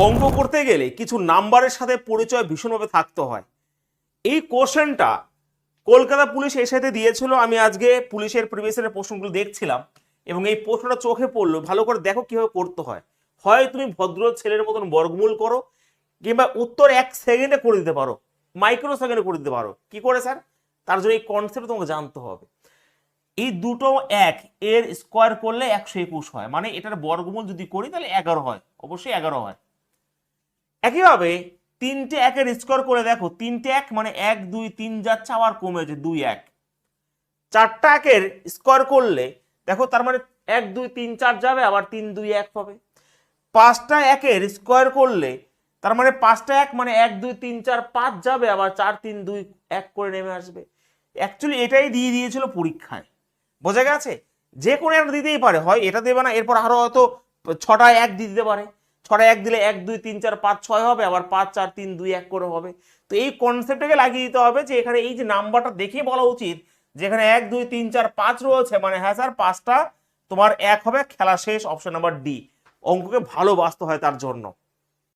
অঙ্ক করতে গেলে কিছু নাম্বারের সাথে পরিচয় ভীষণভাবে থাকতে হয়। এই কোশ্চেনটা কলকাতা পুলিশ এর সাথে দিয়েছিল, আমি আজকে পুলিশের প্রিভিয়াসের প্রশ্নগুলো দেখছিলাম এবং এই প্রশ্নটা চোখে পড়ল, ভালো করে দেখো কীভাবে করতে হয়। হয় তুমি ভদ্র ছেলের মতন বর্গমূল করো, কিংবা উত্তর এক সেকেন্ডে করে দিতে পারো মাইক্রো সেকেন্ডে করে দিতে পারো। কি করে স্যার তার জন্য এই কনসেপ্ট তোমাকে জানতে হবে। এই দুটো এক এর স্কোয়ার করলে একশো একুশ হয় মানে এটার বর্গমূল যদি করি তাহলে এগারো হয়, অবশ্যই এগারো হয়। একইভাবে তিনটে একের স্কোয়ার করে দেখো, তিনটে এক মানে এক, দুই, তিন যাচ্ছে, আবার কমেছে, দুই, এক। চারটা একের স্কোয়ার করলে, দেখো তার মানে এক, দুই, তিন, চার যাবে, আবার তিন, দুই, এক হবে পাঁচটা একের স্কোয়ার করলে, তার মানে পাঁচটা এক মানে এক, দুই, তিন, চার, পাঁচ যাবে, আবার চার, তিন, দুই, এক করে নেমে আসবে। অ্যাকচুয়ালি এটাই দিয়ে দিয়েছিল পরীক্ষায়। বোঝা গেছে? যে কোনো একটা দিতেই পারে, হয় এটা দেবে না, এরপর আরও হয়তো ছটা এক দিয়ে দিতে পারে। ছটা এক দিলে এক, দুই, তিন, চার, পাঁচ, ছয় হবে, আবার পাঁচ, চার, তিন, দুই, এক করে হবে। তো এই কনসেপ্টটাকে লাগিয়ে দিতে হবে যে এখানে এই যে নাম্বারটা দেখে বলা উচিত যেখানে এক, দুই, তিন, চার, পাঁচ রয়েছে মানে হ্যাঁ স্যার, পাঁচটা তোমার এক হবে, খেলা শেষ অপশন নাম্বার ডি অঙ্ককে ভালোবাসতে হয় তার জন্য।